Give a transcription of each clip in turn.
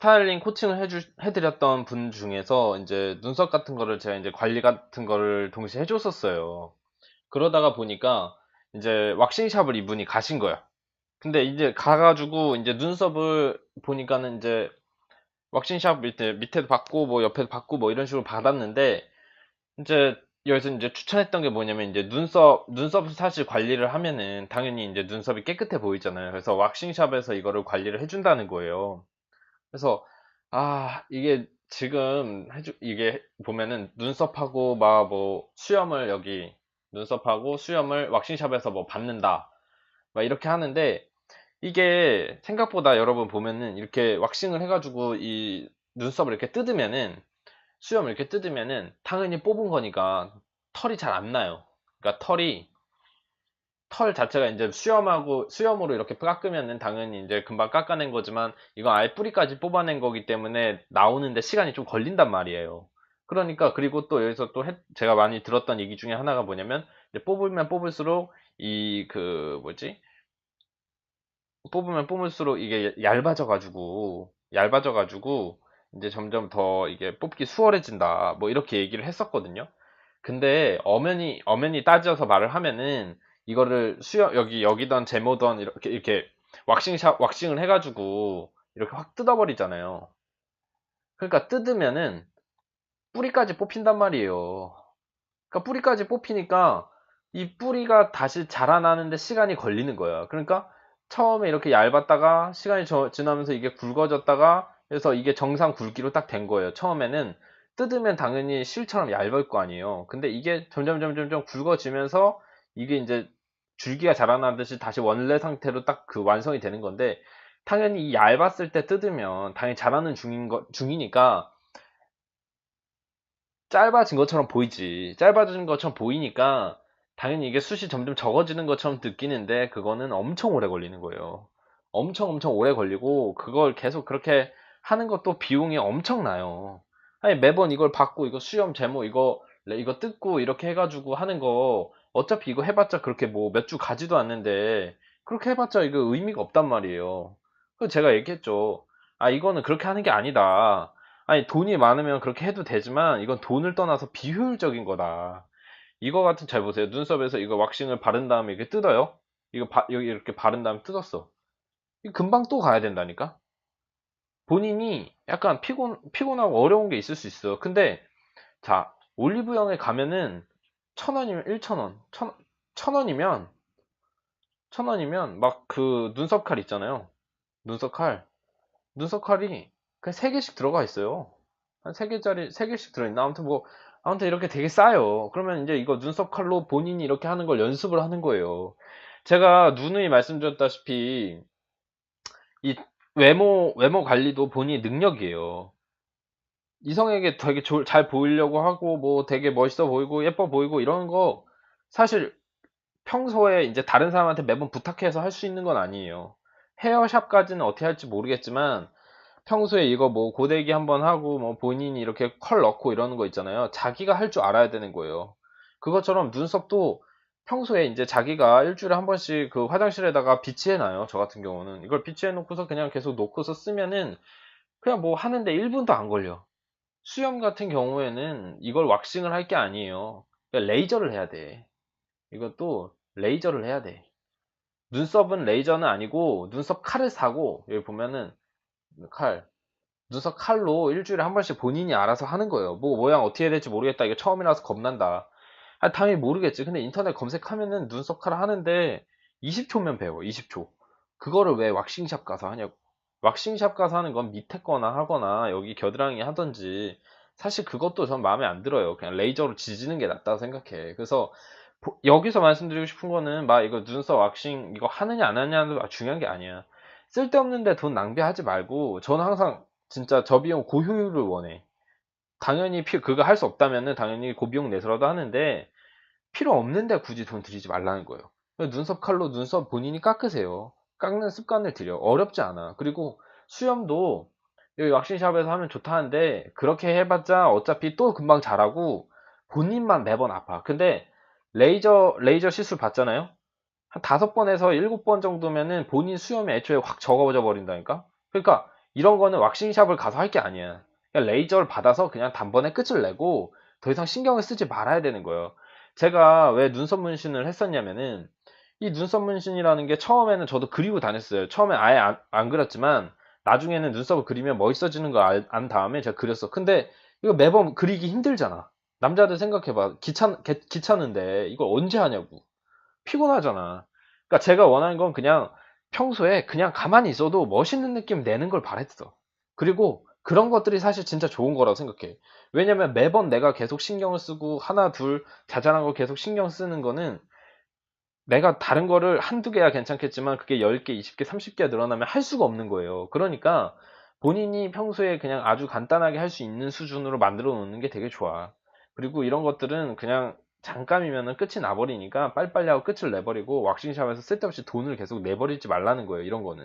스타일링 코칭을 해주, 해드렸던 분 중에서 이제 눈썹 같은 거를 제가 이제 관리 같은 거를 동시에 해줬었어요. 그러다가 보니까 이제 왁싱샵을 이분이 가신 거야. 근데 이제 가가지고 이제 눈썹을 보니까는 이제 왁싱샵 밑에 밑에도 받고 뭐 옆에도 받고 뭐 이런 식으로 받았는데 이제 여기서 이제 추천했던 게 뭐냐면 이제 눈썹 눈썹 사실 관리를 하면은 당연히 이제 눈썹이 깨끗해 보이잖아요. 그래서 왁싱샵에서 이거를 관리를 해준다는 거예요. 그래서 아 이게 지금 해주 이게 보면은 눈썹하고 막 뭐 수염을 여기 눈썹하고 수염을 왁싱샵에서 뭐 받는다 막 이렇게 하는데 이게 생각보다 여러분 보면은 이렇게 왁싱을 해가지고 이 눈썹을 이렇게 뜯으면은 수염을 이렇게 뜯으면은 당연히 뽑은 거니까 털이 잘 안 나요. 그러니까 털이 털 자체가 이제 수염하고 수염으로 이렇게 깎으면은 당연히 이제 금방 깎아낸 거지만 이건 아예 뿌리까지 뽑아낸 거기 때문에 나오는데 시간이 좀 걸린단 말이에요. 그러니까 그리고 또 여기서 또 해- 제가 많이 들었던 얘기 중에 하나가 뭐냐면 뽑으면 뽑을수록 이 그 뭐지 뽑으면 뽑을수록 이게 얇아져 가지고 얇아져 가지고 이제 점점 더 이게 뽑기 수월해진다 뭐 이렇게 얘기를 했었거든요. 근데 엄연히 엄연히 따져서 말을 하면은 이거를 수염 여기 여기던 제모던 이렇게 이렇게 왁싱 샵 왁싱을 해가지고 이렇게 확 뜯어버리잖아요. 그러니까 뜯으면은 뿌리까지 뽑힌단 말이에요. 그러니까 뿌리까지 뽑히니까 이 뿌리가 다시 자라나는데 시간이 걸리는 거야. 그러니까 처음에 이렇게 얇았다가 시간이 저- 지나면서 이게 굵어졌다가 그래서 이게 정상 굵기로 딱 된 거예요. 처음에는 뜯으면 당연히 실처럼 얇을 거 아니에요. 근데 이게 점점 점점 점 굵어지면서 이게 이제 줄기가 자라나듯이 다시 원래 상태로 딱 그 완성이 되는 건데 당연히 이 얇았을 때 뜯으면 당연히 자라는 중인 거 중이니까 짧아진 것처럼 보이지. 짧아진 것처럼 보이니까 당연히 이게 숱이 점점 적어지는 것처럼 느끼는데 그거는 엄청 오래 걸리는 거예요. 엄청 엄청 오래 걸리고 그걸 계속 그렇게 하는 것도 비용이 엄청나요. 아니 매번 이걸 받고 이거 수염 제모 이거 이거 뜯고 이렇게 해가지고 하는 거 어차피 이거 해봤자 그렇게 뭐 몇 주 가지도 않는데 그렇게 해봤자 이거 의미가 없단 말이에요. 그래서 제가 얘기했죠. 아 이거는 그렇게 하는 게 아니다. 아니 돈이 많으면 그렇게 해도 되지만 이건 돈을 떠나서 비효율적인 거다. 이거 같은 잘 보세요. 눈썹에서 이거 왁싱을 바른 다음에 이렇게 뜯어요. 이거 바- 여기 이렇게 바른 다음에 뜯었어. 금방 또 가야 된다니까. 본인이 약간 피곤 피곤하고 어려운 게 있을 수 있어. 근데 자 올리브영에 가면은 천 원이면 일천 원, 천, 천 원이면 천 원이면 막 그 눈썹 칼 있잖아요. 눈썹 칼, 눈썹 칼이 그냥 세 개씩 들어가 있어요. 한세 개짜리 세 개씩 들어있나? 아무튼 뭐 아무튼 이렇게 되게 싸요. 그러면 이제 이거 눈썹 칼로 본인이 이렇게 하는 걸 연습을 하는 거예요. 제가 누누이 말씀드렸다시피 이 외모 외모 관리도 본인의 능력이에요. 이성에게 되게 좋- 잘 보이려고 하고 뭐 되게 멋있어 보이고 예뻐 보이고 이런 거 사실 평소에 이제 다른 사람한테 매번 부탁해서 할 수 있는 건 아니에요. 헤어샵까지는 어떻게 할지 모르겠지만 평소에 이거 뭐 고데기 한번 하고 뭐 본인이 이렇게 컬 넣고 이러는 거 있잖아요. 자기가 할 줄 알아야 되는 거예요. 그것처럼 눈썹도 평소에 이제 자기가 일주일에 한 번씩 그 화장실에다가 비치해 놔요. 저 같은 경우는 이걸 비치해 놓고서 그냥 계속 놓고서 쓰면은 그냥 뭐 하는데 1분도 안 걸려. 수염 같은 경우에는 이걸 왁싱을 할 게 아니에요. 그러니까 레이저를 해야 돼. 이것도 레이저를 해야 돼. 눈썹은 레이저는 아니고 눈썹 칼을 사고 여기 보면은 칼 눈썹 칼로 일주일에 한 번씩 본인이 알아서 하는 거예요. 뭐 모양 어떻게 해야 될지 모르겠다. 이거 처음이라서 겁난다. 아, 당연히 모르겠지. 근데 인터넷 검색하면은 눈썹 칼 하는데 20초면 배워. 20초. 그거를 왜 왁싱샵 가서 하냐고. 왁싱샵 가서 하는 건 밑에 거나 하거나 여기 겨드랑이 하던지 사실 그것도 전 마음에 안 들어요. 그냥 레이저로 지지는 게 낫다고 생각해. 그래서 보- 여기서 말씀드리고 싶은 거는 막 이거 눈썹 왁싱 이거 하느냐 안 하느냐도 중요한 게 아니야. 쓸데없는데 돈 낭비하지 말고 저는 항상 진짜 저비용 고효율을 원해. 당연히 피, 그거 할 수 없다면은 당연히 고비용 내서라도 하는데 필요 없는데 굳이 돈 들이지 말라는 거예요. 눈썹 칼로 눈썹 본인이 깎으세요. 깎는 습관을 들여. 어렵지 않아. 그리고 수염도 여기 왁싱샵에서 하면 좋다는데 그렇게 해봤자 어차피 또 금방 자라고 본인만 매번 아파. 근데 레이저 레이저 시술 받잖아요. 한 다섯 번에서 일곱 번 정도면은 본인 수염이 애초에 확 적어져 버린다니까. 그러니까 이런 거는 왁싱샵을 가서 할 게 아니야. 그냥 레이저를 받아서 그냥 단번에 끝을 내고 더 이상 신경을 쓰지 말아야 되는 거예요. 제가 왜 눈썹 문신을 했었냐면은 이 눈썹 문신이라는 게 처음에는 저도 그리고 다녔어요. 처음에 아예 안, 안 그렸지만 나중에는 눈썹을 그리면 멋있어지는 걸안 다음에 제가 그렸어. 근데 이거 매번 그리기 힘들잖아. 남자들 생각해봐. 귀찮, 개- 귀찮은데 이걸 언제 하냐고. 피곤하잖아. 그러니까 제가 원하는 건 그냥 평소에 그냥 가만히 있어도 멋있는 느낌 내는 걸 바랬어. 그리고 그런 것들이 사실 진짜 좋은 거라고 생각해. 왜냐면 매번 내가 계속 신경을 쓰고 하나, 둘 자잘한 거 계속 신경 쓰는 거는 내가 다른 거를 한두 개야 괜찮겠지만 그게 10개, 20개, 30개 늘어나면 할 수가 없는 거예요. 그러니까 본인이 평소에 그냥 아주 간단하게 할 수 있는 수준으로 만들어 놓는 게 되게 좋아. 그리고 이런 것들은 그냥 잠깐이면은 끝이 나버리니까 빨리빨리 하고 끝을 내버리고 왁싱샵에서 쓸데없이 돈을 계속 내버리지 말라는 거예요. 이런 거는.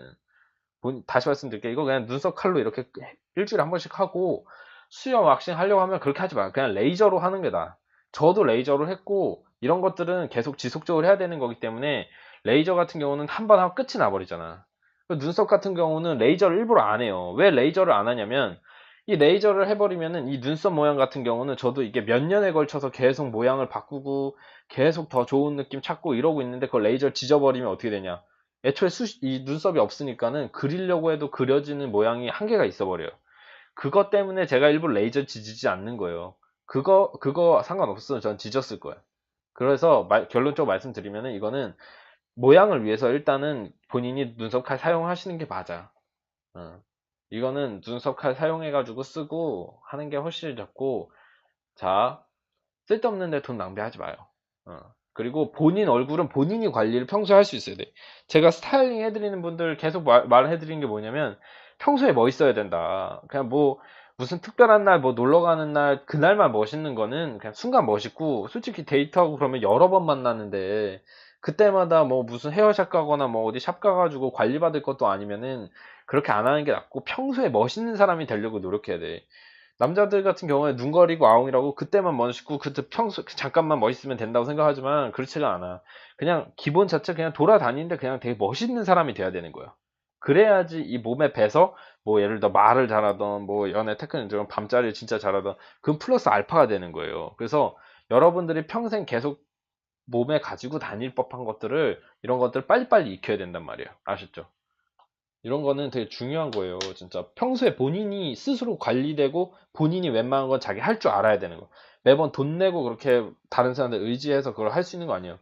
본- 다시 말씀드릴게요. 이거 그냥 눈썹 칼로 이렇게 일주일에 한 번씩 하고 수염 왁싱 하려고 하면 그렇게 하지 마. 그냥 레이저로 하는 게 나아. 저도 레이저로 했고 이런 것들은 계속 지속적으로 해야 되는 거기 때문에 레이저 같은 경우는 한 번 하고 끝이 나버리잖아. 그 눈썹 같은 경우는 레이저를 일부러 안 해요. 왜 레이저를 안 하냐면 이 레이저를 해버리면은 이 눈썹 모양 같은 경우는 저도 이게 몇 년에 걸쳐서 계속 모양을 바꾸고 계속 더 좋은 느낌 찾고 이러고 있는데 그걸 레이저를 지져버리면 어떻게 되냐. 애초에 수, 이 눈썹이 없으니까는 그리려고 해도 그려지는 모양이 한계가 있어버려요. 그것 때문에 제가 일부러 레이저 지지지 않는 거예요. 그거, 그거 상관없어요. 전 지졌을 거예요. 그래서 말- 결론적으로 말씀드리면은 이거는 모양을 위해서 일단은 본인이 눈썹 칼 사용하시는 게 맞아. 어. 이거는 눈썹 칼 사용해가지고 쓰고 하는 게 훨씬 좋고, 자, 쓸데없는데 돈 낭비하지 마요. 어. 그리고 본인 얼굴은 본인이 관리를 평소에 할 수 있어야 돼. 제가 스타일링 해드리는 분들 계속 말, 말해드리는 게 뭐냐면, 평소에 멋있어야 된다. 그냥 뭐, 무슨 특별한 날, 뭐 놀러 가는 날, 그날만 멋있는 거는 그냥 순간 멋있고, 솔직히 데이트하고 그러면 여러 번 만나는데, 그때마다 뭐 무슨 헤어샵 가거나 뭐 어디 샵 가가지고 관리받을 것도 아니면은, 그렇게 안 하는 게 낫고, 평소에 멋있는 사람이 되려고 노력해야 돼. 남자들 같은 경우에 눈 가리고 아웅이라고 그때만 멋있고 그때 평소 잠깐만 멋있으면 된다고 생각하지만 그렇지가 않아. 그냥 기본 자체 그냥 돌아다니는데 그냥 되게 멋있는 사람이 돼야 되는 거야. 그래야지 이 몸에 배서 뭐 예를 들어 말을 잘하던 뭐 연애 테크닉 중 밤자리를 진짜 잘하던 그 플러스 알파가 되는 거예요. 그래서 여러분들이 평생 계속 몸에 가지고 다닐 법한 것들을 이런 것들을 빨리빨리 익혀야 된단 말이에요. 아셨죠? 이런 거는 되게 중요한 거예요. 진짜 평소에 본인이 스스로 관리되고 본인이 웬만한 건 자기 할 줄 알아야 되는 거. 매번 돈 내고 그렇게 다른 사람들 의지해서 그걸 할 수 있는 거 아니에요.